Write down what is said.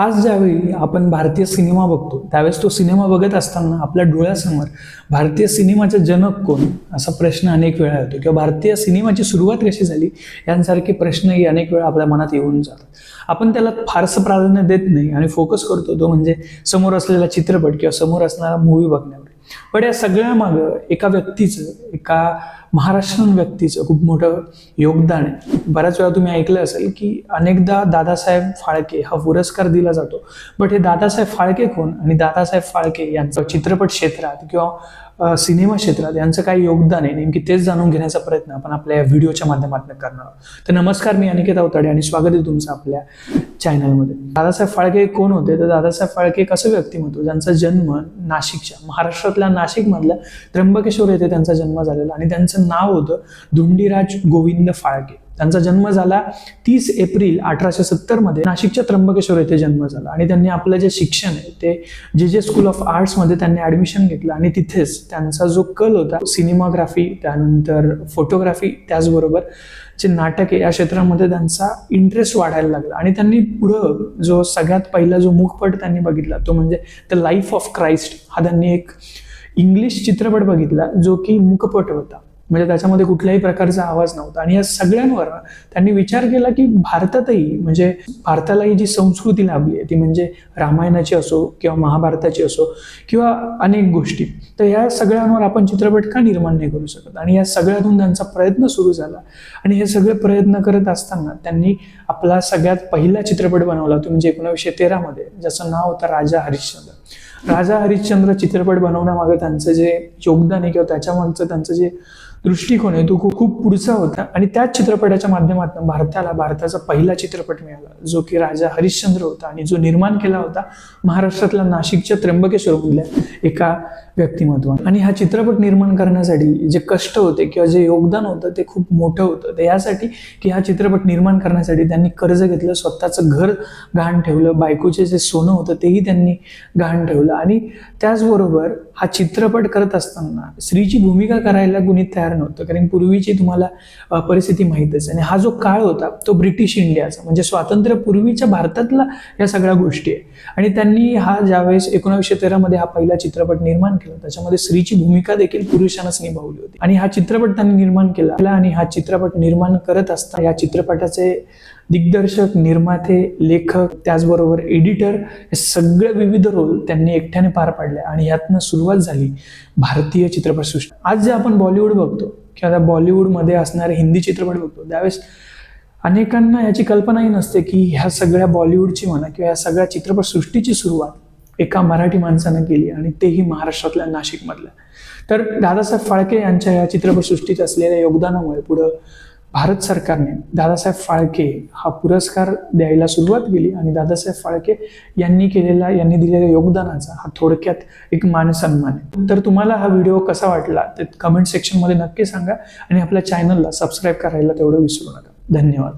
आज ज्यावेळी आपण भारतीय सिनेमा बघतो त्यावेळेस तो सिनेमा बघत असताना आपल्या डोळ्यासमोर भारतीय सिनेमाचा जनक कोण? असा प्रश्न अनेक वेळा येतो. किंवा भारतीय सिनेमाची सुरुवात कशी झाली? यांसारखे प्रश्नही अनेक वेळा आपल्या मनात येऊन जातात. आपण त्याला फारसं प्राधान्य देत नाही आणि फोकस करतो तो म्हणजे समोर असलेला चित्रपट किंवा समोर असणारा मूवी बघण्यावर. पण या सगळ्या मागं एका व्यक्तीचं एका महाराष्ट्रीयन व्यक्तीचं खूप मोठं योगदान आहे. बऱ्याच वेळा तुम्ही ऐकलं असेल की अनेकदा दादासाहेब फाळके हा पुरस्कार दिला जातो. बट हे दादासाहेब फाळके कोण आणि दादासाहेब फाळके यांचं चित्रपट क्षेत्रात किंवा सिनेमा क्षेत्रात यांचं काय योगदान आहे नेमकी तेच जाणून घेण्याचा प्रयत्न आपण आपल्या या व्हिडिओच्या माध्यमातून करणार आहोत. तर नमस्कार मी अनिकेत अवताडे आणि स्वागत आहे तुमचं आपल्या चॅनलमध्ये. दादासाहेब फाळके कोण होते? तर दादासाहेब फाळके एक असं व्यक्तिमत्व ज्यांचा जन्म नाशिकच्या महाराष्ट्रातल्या नाशिकमधल्या त्र्यंबकेश्वर येथे त्यांचा जन्म झालेला आणि त्यांचं नाव होतं धुंडीराज गोविंद फाळके. त्यांचा जन्म झाला तीस एप्रिल अठराशे सत्तरमध्ये. नाशिकच्या त्र्यंबकेश्वर येथे जन्म झाला आणि त्यांनी आपलं जे शिक्षण आहे ते जे जे स्कूल ऑफ आर्ट्समध्ये त्यांनी ॲडमिशन घेतलं आणि तिथेच त्यांचा जो कल होता सिनेमाग्राफी त्यानंतर फोटोग्राफी त्याचबरोबर जे नाटक आहे या क्षेत्रामध्ये त्यांचा इंटरेस्ट वाढायला लागला. आणि त्यांनी पुढं जो सगळ्यात पहिला जो मुखपट त्यांनी बघितला तो म्हणजे द लाईफ ऑफ क्राईस्ट हा त्यांनी एक इंग्लिश चित्रपट बघितला जो की मुखपट होता. म्हणजे त्याच्यामध्ये कुठल्याही प्रकारचा आवाज नव्हता. आणि या सगळ्यांवर त्यांनी विचार केला की भारतातही म्हणजे भारतालाही जी संस्कृती लाभली आहे ती म्हणजे रामायणाची असो किंवा महाभारताची असो किंवा अनेक गोष्टी तर या सगळ्यांवर आपण चित्रपट का निर्माण नाही करू शकत? आणि या सगळ्यातून त्यांचा प्रयत्न सुरू झाला. आणि हे सगळे प्रयत्न करत असताना त्यांनी आपला सगळ्यात पहिला चित्रपट बनवला तो म्हणजे एकोणीसशे तेरामध्ये ज्याचं नाव होतं राजा हरिश्चंद्र. राजा हरिश्चंद्र चित्रपट बनवण्यामागे त्यांचं जे योगदान आहे किंवा त्याच्यामागचं त्यांचं जे दृष्टिकोन आहे. तो खूप खूप पुढचा होता. आणि त्याच चित्रपटाच्या माध्यमातून भारताला भारताचा पहिला चित्रपट मिळाला जो की राजा हरिश्चंद्र होता. आणि जो निर्माण केला होता महाराष्ट्रातल्या नाशिकच्या त्र्यंबकेश्वरमधल्या एका व्यक्तिमत्व. आणि हा चित्रपट निर्माण करण्यासाठी जे कष्ट होते किंवा जे योगदान होतं ते खूप मोठं होतं. ते यासाठी की हा चित्रपट निर्माण करण्यासाठी त्यांनी कर्ज घेतलं स्वतःचं घर गहाण ठेवलं बायकोचे जे सोनं होतं तेही त्यांनी गहाण ठेवलं. आणि त्याचबरोबर हा चित्रपट करत असताना स्त्रीची भूमिका करायला कुणी तयार नव्हतं. कारण पूर्वीची तुम्हाला परिस्थिती माहीतच आहे आणि हा जो काळ होता तो ब्रिटिश इंडियाचा. म्हणजे स्वातंत्र्यपूर्वीच्या भारतातला या सगळ्या गोष्टी आहे आणि त्यांनी हा ज्यावेळेस एकोणीसशे तेरामध्ये हा पहिला चित्रपट निर्माण केला त्याच्यामध्ये स्त्रीची भूमिका देखील पुरुषांनाच निभावली होती. आणि हा चित्रपट त्यांनी निर्माण केला. आणि हा चित्रपट निर्माण करत असताना या चित्रपटाचे दिग्दर्शक निर्माते लेखक त्याचबरोबर एडिटर हे सगळे विविध रोल त्यांनी एकट्याने पार पाडले आणि यातनं सुरुवात झाली भारतीय चित्रपटसृष्टी आज जे आपण बॉलिवूड बघतो किंवा त्या बॉलिवूडमध्ये असणारे हिंदी चित्रपट बघतो त्यावेळेस अनेकांना याची कल्पनाही नसते की ह्या सगळ्या बॉलिवूडची म्हणा किंवा या सगळ्या चित्रपटसृष्टीची सुरुवात एका मराठी माणसानं केली आणि तेही महाराष्ट्रातल्या नाशिकमधल्या. तर दादासाहेब फाळके यांच्या या चित्रपटसृष्टीत असलेल्या योगदानामुळे पुढं भारत सरकारने दादासाहेब फाळके हा पुरस्कार द्यायला सुरुवात केली आणि दादासाहेब फाळके यांनी केलेला यांनी दिलेल्या योगदानाचा हा थोडक्यात एक मानसन्मान आहे. तर तुम्हाला हा व्हिडिओ कसा वाटला ते कमेंट सेक्शनमध्ये नक्की सांगा आणि आपल्या चॅनलला सबस्क्राईब करायला तेवढं विसरू नका. धन्यवाद.